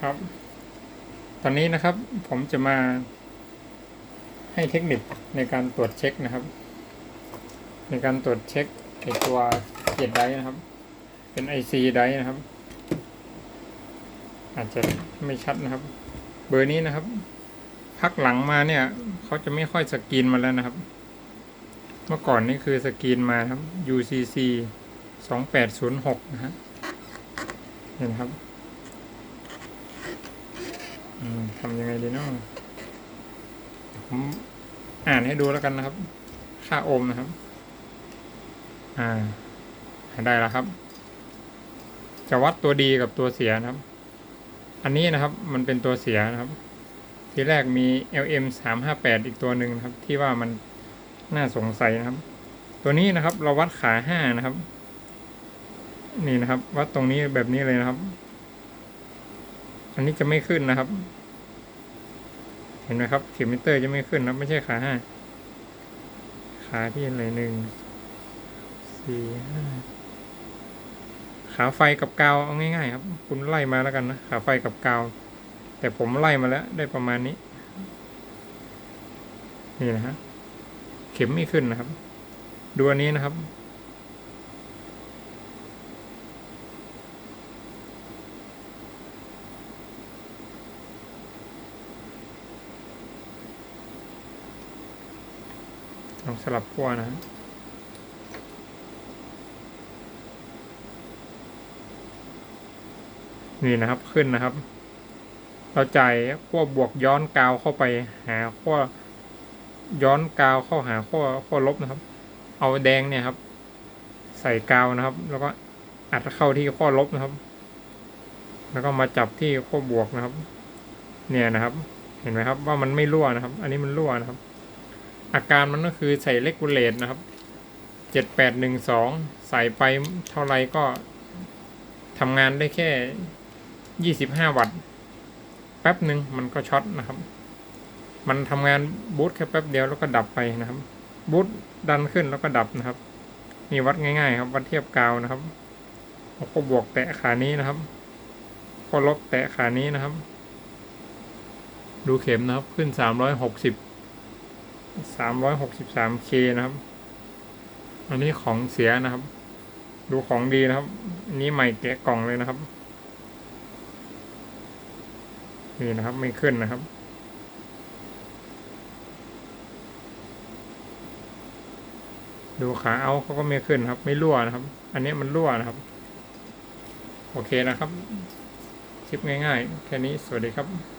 ครับ ตอนนี้นะครับผมจะมาให้เทคนิคในการตรวจเช็คนะครับ ในการตรวจเช็คไอตัวเกียร์ไดนะครับ เป็น IC ไดนะครับ อาจจะไม่ชัดนะครับ เบอร์นี้นะครับ พักหลังมาเนี่ยเขาจะไม่ค่อยสกรีนมาแล้วนะครับ เมื่อก่อนนี่คือสกรีนมาครับ UCC 2806นะฮะเห็นครับ ทำยังไงดีเนาะผมอ่านให้ดูแล้วกันนะครับ ค่าโอห์มนะครับ อ่า ได้แล้วครับ จะวัดตัวดีกับตัวเสียนะครับ อันนี้นะครับ มันเป็นตัวเสียนะครับ ทีแรกมี LM 3 5 8อีกตัวหนึ่งนะครับ ที่ว่ามันน่าสงสัยนะครับ ตัวนี้นะครับ เราวัดขาห้านะครับ นี่นะครับ วัดตรงนี้แบบนี้เลยนะครับ อันนี้จะไม่ขึ้นนะครับ เห็นไหมครับเข็มมิเตอร์จะไม่ขึ้นนะไม่ใช่ขาห้าขาที่อะไรหนึ่งสี่ห้าขาไฟกับกาวเอาง่ายๆครับ คุณไล่มาแล้วกันนะขาไฟกับกาว แต่ผมไล่มาแล้ว ได้ประมาณนี้ นี่นะฮะเข็มไม่ขึ้นนะครับ ดูอันนี้นะครับ ลองสลับขั้วนะนี่นะครับขึ้นนะครับ เราจ่ายขั้วบวกย้อนกาวเข้าไปหาขั้วย้อนกาวเข้าหาขั้วขั้วลบนะครับ เอาแดงเนี่ยครับ ใส่กาวนะครับ แล้วก็อัดเข้าที่ขั้วลบนะครับ แล้วก็มาจับที่ขั้วบวกนะครับ เนี่ยนะครับ เห็นไหมครับว่ามันไม่รั่วนะครับ อันนี้มันรั่วนะครับ อาการมันก็คือใส่เลกูเลตนะครับเจ็ดแปดหนึ่งสองใส่ไปเท่าไรก็ทำงานได้แค่ยี่สิบห้าวัตต์แป๊บหนึ่งมันก็ช็อตนะครับ มันทำงานบูตแค่แป๊บเดียวแล้วก็ดับไปนะครับบูตดันขึ้นแล้วก็ดับนะครับนี่วัดง่ายๆ ครับวัดเทียบกาวนะครับเอาข้อบวกแตะขานี้นะครับข้อลบแตะขานี้นะครับ ดูเข็มนะครับขึ้นสามร้อยหกสิบ สามร้อยหกสิบสามเคนะครับ อันนี้ของเสียนะครับ ดูของดีนะครับอันนี้ใหม่แกะกล่องเลยนะครับ นี่นะครับไม่ขึ้นนะครับดูขาเอาเขาก็ไม่ขึ้นครับ ไม่รั่วนะครับ อันนี้มันรั่วนะครับ โอเคนะครับ คลิปง่ายๆ แค่นี้สวัสดีครับ